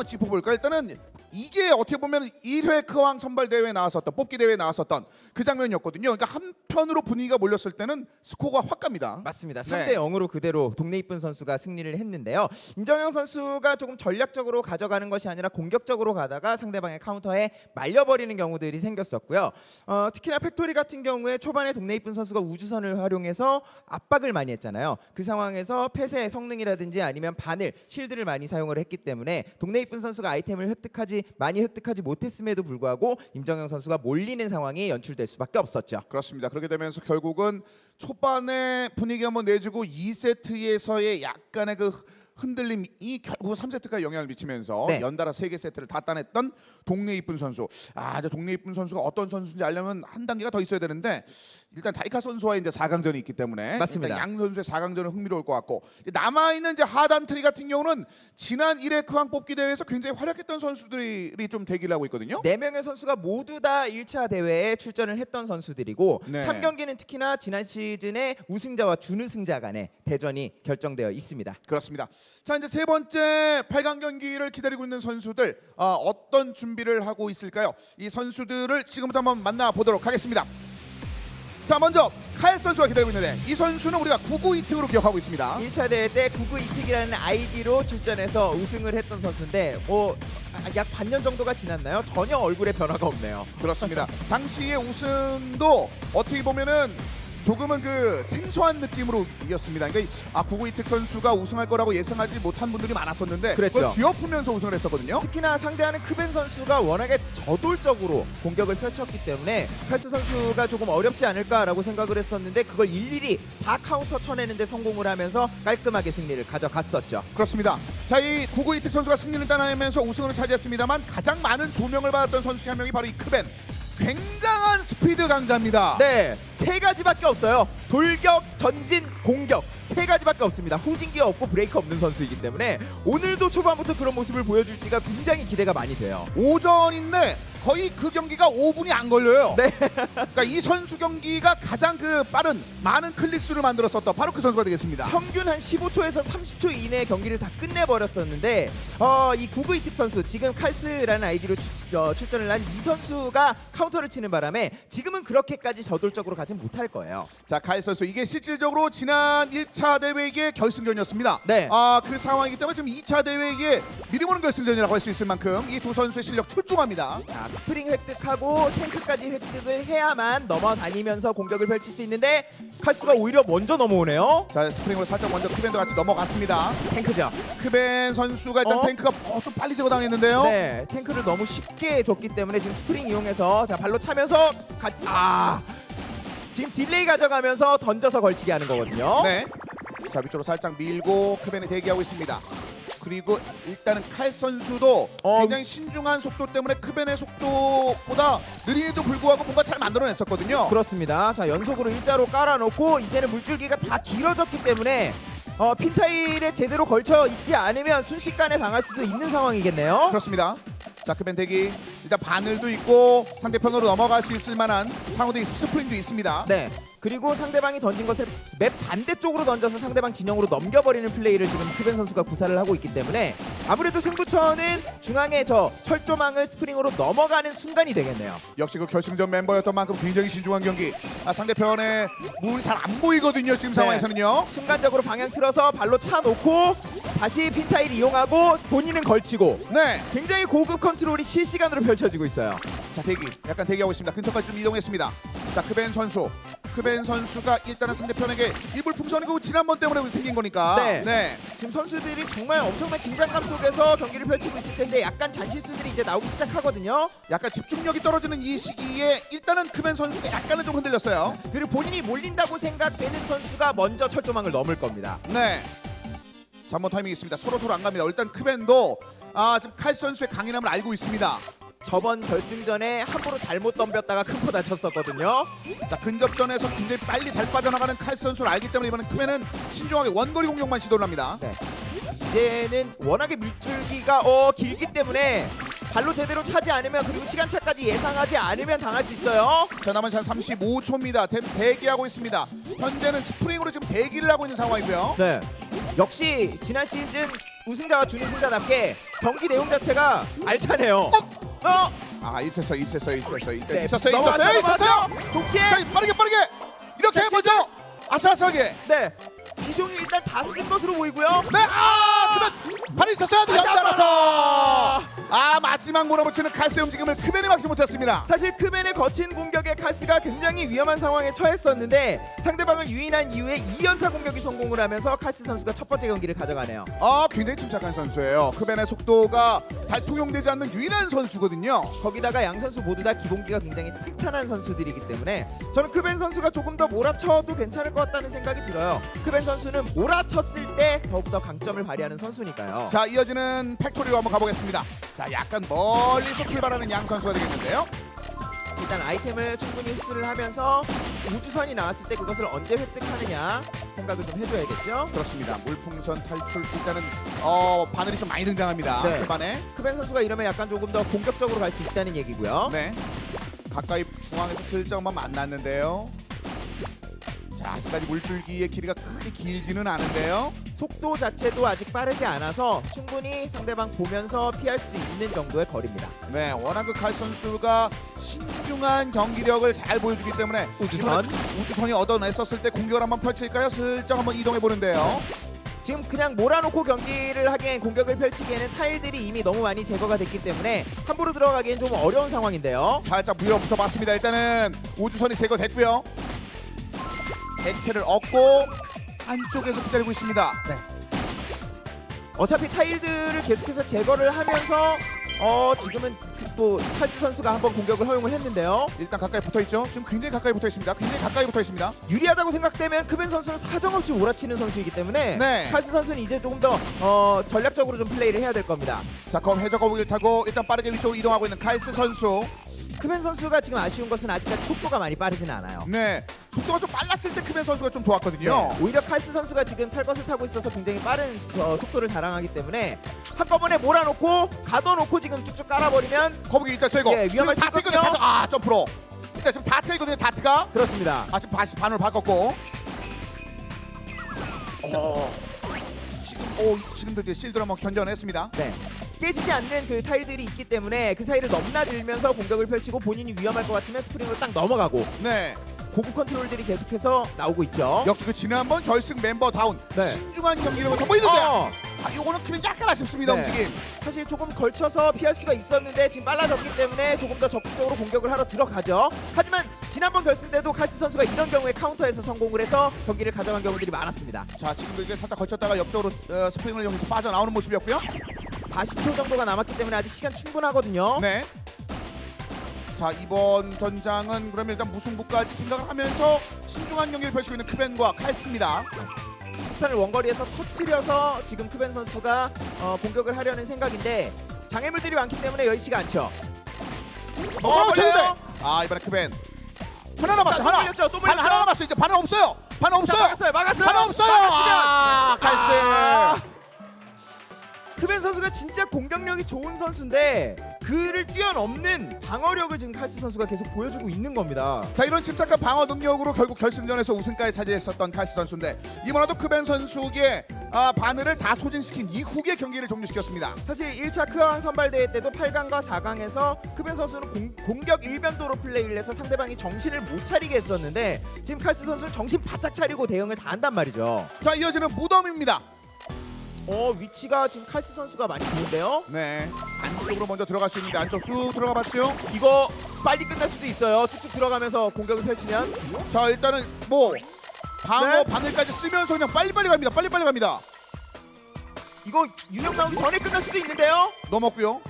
한번 짚어볼까? 일단은 이게 어떻게 보면 1회 크왕 선발 대회에 나왔었던 뽑기 대회에 나왔었던 그 장면이었거든요. 그러니까 한편으로 분위기가 몰렸을 때는 스코어가 확 갑니다. 맞습니다. 네. 3대 0으로 그대로 동네 이쁜 선수가 승리를 했는데요. 임정영 선수가 조금 전략적으로 가져가는 것이 아니라 공격적으로 가다가 상대방의 카운터에 말려버리는 경우들이 생겼었고요. 어, 특히나 팩토리 같은 경우에 초반에 동네 이쁜 선수가 우주선을 활용해서 압박을 많이 했잖아요. 그 상황에서 폐쇄 성능이라든지 아니면 바늘, 실드를 많이 사용을 했기 때문에 동네 이쁜 선수가 아이템을 획득하지 많이 획득하지 못했음에도 불구하고 임정영 선수가 몰리는 상황이 연출될 수밖에 없었죠. 그렇습니다. 그렇게 되면서 결국은 초반에 분위기 한번 내주고 2세트에서의 약간의 그 흔들림이 결국 3세트까지 영향을 미치면서 네. 연달아 세 개 세트를 다 따냈던 동네 이쁜 선수. 아, 이제 동네 이쁜 선수가 어떤 선수인지 알려면 한 단계가 더 있어야 되는데 일단 다이카 선수와의 이제 4강전이 있기 때문에 맞습니다. 양 선수의 4강전은 흥미로울 것 같고 남아 있는 이제 하단 트리 같은 경우는 지난 1회 크왕 뽑기 대회에서 굉장히 활약했던 선수들이 좀 대기를 하고 있거든요. 네 명의 선수가 모두 다 1차 대회에 출전을 했던 선수들이고 네. 3경기는 특히나 지난 시즌의 우승자와 준우승자 간의 대전이 결정되어 있습니다. 그렇습니다. 자 이제 세 번째 8강 경기를 기다리고 있는 선수들 어, 어떤 준비를 하고 있을까요? 이 선수들을 지금부터 한번 만나 보도록 하겠습니다. 자 먼저 카엘 선수가 기다리고 있는데 이 선수는 우리가 99이특으로 기억하고 있습니다. 1차 대회 때 구구 이특이라는 아이디로 출전해서 우승을 했던 선수인데 뭐 약 반년 정도가 지났나요? 전혀 얼굴에 변화가 없네요. 그렇습니다. 당시의 우승도 어떻게 보면은 조금은 그 생소한 느낌으로 이겼습니다. 그러니까 아 99이특 선수가 우승할 거라고 예상하지 못한 분들이 많았었는데 그랬죠. 그걸 뒤엎으면서 우승을 했었거든요. 특히나 상대하는 크벤 선수가 워낙에 저돌적으로 공격을 펼쳤기 때문에 칼스 선수가 조금 어렵지 않을까라고 생각을 했었는데 그걸 일일이 다 카운터 쳐내는데 성공을 하면서 깔끔하게 승리를 가져갔었죠. 그렇습니다. 자, 이 구구 이특 선수가 승리를 따내면서 우승을 차지했습니다만 가장 많은 조명을 받았던 선수 중한 명이 바로 이 크벤. 굉장한 스피드 강자입니다. 네, 세 가지밖에 없어요. 돌격, 전진, 공격 세 가지밖에 없습니다. 후진기 없고 브레이크 없는 선수이기 때문에 오늘도 초반부터 그런 모습을 보여줄지가 굉장히 기대가 많이 돼요. 오전인데 거의 그 경기가 5분이 안 걸려요. 네. 그러니까 이 선수 경기가 가장 그 빠른 많은 클릭 수를 만들었었던 바로 그 선수가 되겠습니다. 평균 한 15초에서 30초 이내에 경기를 다 끝내버렸었는데 어, 이 구구 이특 선수 지금 칼스라는 아이디로 출, 어, 출전을 한 이 선수가 카운터를 치는 바람에 지금은 그렇게까지 저돌적으로 가진 못할 거예요. 자, 카이 선수 이게 실질적으로 지난 1차 대회의 결승전이었습니다. 네. 아, 그 상황이기 때문에 지금 2차 대회의 미리 보는 결승전이라고 할 수 있을 만큼 이 두 선수의 실력 출중합니다. 자, 스프링 획득하고 탱크까지 획득을 해야만 넘어다니면서 공격을 펼칠 수 있는데 칼스가 오히려 먼저 넘어오네요. 자, 스프링으로 살짝 먼저 크벤도 같이 넘어갔습니다. 탱크죠. 크벤 선수가 일단 어? 탱크가 어, 좀 빨리 제거 당했는데요. 네, 탱크를 너무 쉽게 줬기 때문에 지금 스프링 이용해서 자 발로 차면서 가, 아 지금 딜레이 가져가면서 던져서 걸치게 하는 거거든요. 네. 자 위쪽으로 살짝 밀고 크벤이 대기하고 있습니다. 그리고 일단은 칼 선수도 어. 굉장히 신중한 속도 때문에 크벤의 속도보다 느림에도 불구하고 뭔가 잘 만들어냈었거든요. 그렇습니다. 자 연속으로 일자로 깔아놓고 이제는 물줄기가 다 길어졌기 때문에 어, 핀타일에 제대로 걸쳐 있지 않으면 순식간에 당할 수도 있는 상황이겠네요. 그렇습니다. 자 크벤 대기 일단 바늘도 있고 상대편으로 넘어갈 수 있을 만한 상호대 스프링도 있습니다. 네. 그리고 상대방이 던진 것을 맵 반대쪽으로 던져서 상대방 진영으로 넘겨버리는 플레이를 지금 크벤 선수가 구사를 하고 있기 때문에 아무래도 승부처는 중앙의 저 철조망을 스프링으로 넘어가는 순간이 되겠네요. 역시 그 결승전 멤버였던 만큼 굉장히 신중한 경기. 아, 상대편의 물이 잘 안 보이거든요. 지금 네. 상황에서는요. 순간적으로 방향 틀어서 발로 차 놓고 다시 핀타일 이용하고 본인은 걸치고 네. 굉장히 고급 컨트롤이 실시간으로 펼쳐지고 있어요. 자 대기 약간 대기하고 있습니다 근처까지 좀 이동했습니다 자 크벤 선수 크벤 선수가 일단은 상대편에게 이불 풍선이고 지난번 때문에 생긴 거니까. 네. 지금 선수들이 정말 엄청난 긴장감 속에서 경기를 펼치고 있을 텐데 약간 잔실수들이 이제 나오기 시작하거든요. 약간 집중력이 떨어지는 이 시기에 일단은 크벤 선수가 약간은 좀 흔들렸어요. 그리고 본인이 몰린다고 생각되는 선수가 먼저 철조망을 넘을 겁니다. 네. 자, 한번 타이밍 있습니다. 서로 서로 안 갑니다. 일단 크벤도 아 지금 칼 선수의 강인함을 알고 있습니다 저번 결승전에 함부로 잘못 덤볐다가 큰포 다쳤었거든요. 자 근접전에서 굉장히 빨리 잘 빠져나가는 칼 선수를 알기 때문에 이번엔 크벤은 신중하게 원거리 공격만 시도를 합니다 네. 이제는 워낙에 밀줄기가 어 길기 때문에 발로 제대로 차지 않으면 그리고 시간차까지 예상하지 않으면 당할 수 있어요. 자 남은 한 35초입니다 대, 대기하고 있습니다 현재는 스프링으로 지금 대기를 하고 있는 상황이고요 네. 역시 지난 시즌 우승자와 준우승자답게 경기 내용 자체가 알차네요. 어, 아 있었어 있었어 있었어 있었어 네, 있었어요 넘어갔죠, 있었어요 있었어요. 넘어갔죠. 동시에 자 빠르게 빠르게 이렇게 자, 먼저 아슬아슬하게. 네 비숑이 일단 다 쓴 것으로 보이고요. 네, 아, 그만 발이 있었어야 돼. 다시 한 번. 연달아서. 아, 마지막 몰아붙이는 칼세 움직임을 크벤이 막지 못했습니다. 사실 크맨의 거친 공격에 카스가 굉장히 위험한 상황에 처했었는데 상대방을 유인한 이후에 2연타 공격이 성공을 하면서 카스 선수가 첫 번째 경기를 가져가네요. 아, 굉장히 침착한 선수예요. 크벤의 속도가 잘 통용되지 않는 유일한 선수거든요. 거기다가 양 선수 모두 다 기본기가 굉장히 탄탄한 선수들이기 때문에 저는 크벤 선수가 조금 더 몰아쳐도 괜찮을 것 같다는 생각이 들어요. 크벤 선수는 몰아쳤을 때 더욱더 강점을 발휘하는 선수니까요. 자, 이어지는 팩토리로 한번 가보겠습니다. 자, 약간 멀리서 출발하는 양 선수가 되겠는데요. 일단 아이템을 충분히 흡수를 하면서 우주선이 나왔을 때 그것을 언제 획득하느냐 생각을 좀 해줘야겠죠. 그렇습니다. 물풍선 탈출 일단은 어 바늘이 좀 많이 등장합니다. 네. 초반에. 크벤 선수가 이러면 약간 조금 더 공격적으로 갈 수 있다는 얘기고요. 네. 가까이 중앙에서 슬쩍 한번 만났는데요. 자, 아직까지 물줄기의 길이가 크게 길지는 않은데요. 속도 자체도 아직 빠르지 않아서 충분히 상대방 보면서 피할 수 있는 정도의 거리입니다. 네, 워낙 그칼 선수가 신중한 경기력을 잘 보여주기 때문에 우주선. 우주선이 얻어냈었을 때 공격을 한번 펼칠까요? 슬쩍 한번 이동해 보는데요. 지금 그냥 몰아놓고 경기를 하기엔 공격을 펼치기에는 타일들이 이미 너무 많이 제거가 됐기 때문에 함부로 들어가기엔 좀 어려운 상황인데요. 살짝 무여부터 봤습니다. 일단은 우주선이 제거됐고요. 액체를 얻고 안쪽에서 기다리고 있습니다. 어차피 타일들을 계속해서 제거를 하면서 어 지금은 그또 칼스 선수가 한번 공격을 허용을 했는데요. 일단 가까이 붙어 있죠. 지금 굉장히 가까이 붙어 있습니다. 굉장히 가까이 붙어 있습니다. 유리하다고 생각되면 크벤 선수는 사정없이 몰아치는 선수이기 때문에 네. 칼스 선수는 이제 조금 더 어, 전략적으로 좀 플레이를 해야 될 겁니다. 자, 그럼 해적 거북이를 타고 일단 빠르게 위쪽으로 이동하고 있는 칼스 선수. 크벤 선수가 지금 아쉬운 것은 아직까지 속도가 많이 빠르지는 않아요. 네, 속도가 좀 빨랐을 때 크벤 선수가 좀 좋았거든요. 네, 오히려 칼스 선수가 지금 탈 것을 타고 있어서 굉장히 빠른 어, 속도를 자랑하기 때문에 한꺼번에 몰아놓고 가둬놓고 지금 쭉쭉 깔아버리면 거북이 일단 제거. 예, 위험할 다 수. 있거든요. 다트- 아, 점프로. 일단 지금 다 틀거든요. 다트가. 그렇습니다. 아, 지금 다시 반을 바꿨고. 어. 지금 오, 지금도 이제 실드로 한번 견뎌냈습니다. 네. 깨지지 않는 그 타일들이 있기 때문에 그 사이를 넘나들면서 공격을 펼치고 본인이 위험할 것 같으면 스프링으로 딱 넘어가고 네. 고급 컨트롤들이 계속해서 나오고 있죠. 역시 그 지난번 결승 멤버 다운 네. 신중한 경기력을 선보이는데 어, 아, 요거는 크면 약간 아쉽습니다 네. 움직임. 사실 조금 걸쳐서 피할 수가 있었는데 지금 빨라졌기 때문에 조금 더 적극적으로 공격을 하러 들어가죠. 하지만 지난번 결승 때도 칼스 선수가 이런 경우에 카운터에서 성공을 해서 경기를 가져간 경우들이 많았습니다. 자, 지금도 이제 살짝 걸쳤다가 옆쪽으로 어, 스프링을 이용해서 빠져나오는 모습이었고요. 40초 정도가 남았기 때문에 아직 시간 충분하거든요. 네. 자 이번 전장은 그러면 일단 무승부까지 생각을 하면서 신중한 경기를 펼치고 있는 크벤과 칼스입니다. 폭탄을 원거리에서 터트려서 지금 크벤 선수가 어, 공격을 하려는 생각인데 장애물들이 많기 때문에 여의치가 않죠. 어? 제대. 아 이번에 크벤 하나 남았어 또 하나. 걸렸죠, 또반 걸렸죠? 하나 남았어 이제 반은 없어요. 반 자, 없어요. 막았어요, 막았어요. 반 없어요. 막았으면 아 칼스. 아, 크벤 선수가 진짜 공격력이 좋은 선수인데 그를 뛰어넘는 방어력을 지금 칼스 선수가 계속 보여주고 있는 겁니다. 자 이런 침착한 방어 능력으로 결국 결승전에서 우승까지 차지했었던 칼스 선수인데 이번에도 크벤 선수의 아, 바늘을 다 소진시킨 이후의 경기를 종료시켰습니다. 사실 1차 크아왕 선발대회 때도 8강과 4강에서 크벤 선수는 공, 공격 일변도로 플레이를 해서 상대방이 정신을 못 차리게 했었는데 지금 칼스 선수는 정신 바짝 차리고 대응을 다 한단 말이죠. 자 이어지는 무덤입니다. 어 위치가 지금 칼스 선수가 많이 좋은데요. 네 안쪽으로 먼저 들어갈 수 있는데 안쪽 쑥 들어가 봤죠. 이거 빨리 끝날 수도 있어요. 쭉쭉 들어가면서 공격을 펼치면 자 일단은 뭐 방어 네. 바늘까지 쓰면서 그냥 빨리빨리 갑니다. 빨리빨리 갑니다. 이거 유령 나오기 전에 끝날 수도 있는데요. 넘었고요.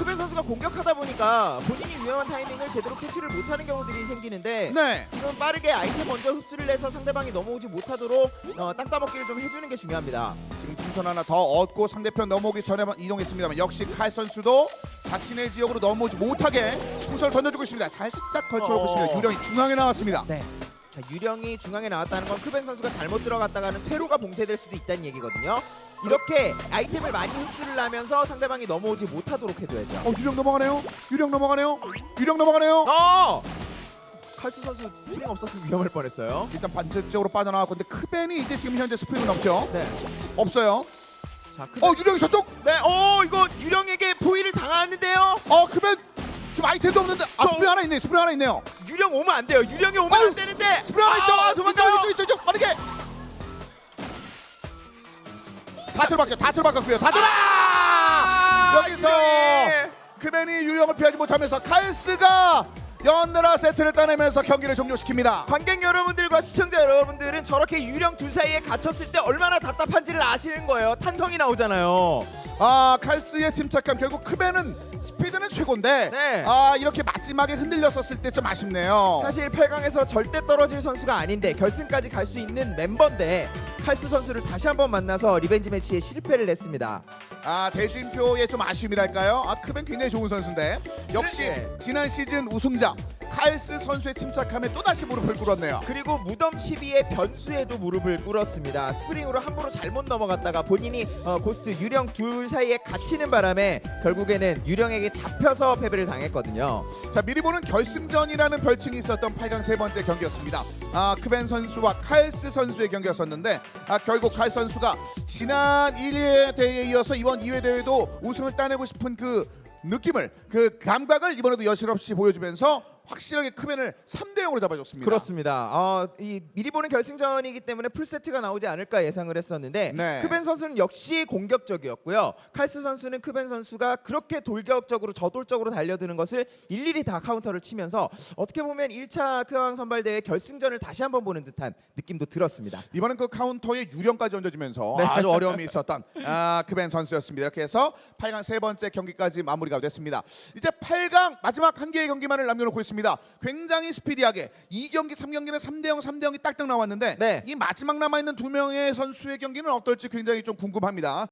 크벤 선수가 공격하다 보니까 본인이 위험한 타이밍을 제대로 캐치를 못하는 경우들이 생기는데 네. 지금 빠르게 아이템 먼저 흡수를 해서 상대방이 넘어오지 못하도록 어, 땅 따먹기를 좀 해주는 게 중요합니다. 지금 풍선 하나 더 얻고 상대편 넘어오기 전에 이동했습니다만 역시 칼 선수도 자신의 지역으로 넘어오지 못하게 풍선을 던져주고 있습니다. 살짝 걸쳐오고 어. 있습니다. 유령이 중앙에 나왔습니다. 네. 자 유령이 중앙에 나왔다는 건 크벤 선수가 잘못 들어갔다가는 퇴로가 봉쇄될 수도 있다는 얘기거든요. 이렇게 아이템을 많이 흡수를 하면서 상대방이 넘어오지 못하도록 해줘야죠. 어 유령 넘어가네요. 유령 넘어가네요. 유령 넘어가네요. 어! 칼스 선수 스프링 없었으면 위험할 뻔했어요. 일단 반대쪽으로 빠져나왔고 근데 크벤이 이제 지금 현재 스프링을 넘죠. 네. 없어요. 자, 크벤. 어 유령이 저쪽. 네, 어 이거 유령에게 포위를 당하는데요. 어 그러면 지금 아이템도 없는데 아 저- 스프링 하나 있네. 스프링 하나 있네요. 유령 오면 안 돼요. 유령이 오면 아유, 안 되는 하나 있죠. 아, 도망가요. 이쪽 이쪽 이쪽 빠르게. 다 들어박혀. 다 들어박혔고요. 다 들어. 아, 여기서 유령이. 크벤이 유령을 피하지 못하면서 칼스가 연달아 세트를 따내면서 경기를 종료시킵니다. 관객 여러분들과 시청자 여러분들은 저렇게 유령 둘 사이에 갇혔을 때 얼마나 답답한지를 아시는 거예요. 탄성이 나오잖아요. 아 칼스의 침착함 결국 크벤은 스피드는 최고인데 네. 아 이렇게 마지막에 흔들렸었을 때 좀 아쉽네요. 사실 8강에서 절대 떨어질 선수가 아닌데 결승까지 갈 수 있는 멤버인데 칼스 선수를 다시 한번 만나서 리벤지 매치에 실패를 했습니다. 아 대진표의 좀 아쉬움이랄까요? 아 크벤 굉장히 좋은 선수인데 역시 네. 지난 시즌 우승자 칼스 선수의 침착함에 또 다시 무릎을 꿇었네요. 그리고 무덤 12의 변수에도 무릎을 꿇었습니다. 스프링으로 함부로 잘못 넘어갔다가 본인이 어, 고스트 유령 둘 사이에 갇히는 바람에 결국에는 유령에게 잡혀서 패배를 당했거든요. 자 미리 보는 결승전이라는 별칭이 있었던 8강 세 번째 경기였습니다. 아 크벤 선수와 칼스 선수의 경기였었는데 아 결국 칼 선수가 지난 1회 대회에 이어서 이번 2회 대회도 우승을 따내고 싶은 그 느낌을 그 감각을 이번에도 여실없이 보여주면서 확실하게 크벤을 3대 0으로 잡아줬습니다. 그렇습니다. 어, 이 미리 보는 결승전이기 때문에 풀 세트가 나오지 않을까 예상을 했었는데 네. 크벤 선수는 역시 공격적이었고요. 칼스 선수는 크벤 선수가 그렇게 돌격적으로 저돌적으로 달려드는 것을 일일이 다 카운터를 치면서 어떻게 보면 1차 크왕 선발 대회 결승전을 다시 한번 보는 듯한 느낌도 들었습니다. 이번엔 그 카운터에 유령까지 얹어주면서 네. 아주 어려움이 있었던 아, 크벤 선수였습니다. 이렇게 해서 8강 세 번째 경기까지 마무리가 됐습니다. 이제 8강 마지막 한 개의 경기만을 남겨놓고 있 습니다. 굉장히 스피디하게 2경기, 3경기는 3대 0, 3대 0이 딱딱 나왔는데 네. 이 마지막 남아 있는 두 명의 선수의 경기는 어떨지 굉장히 좀 궁금합니다.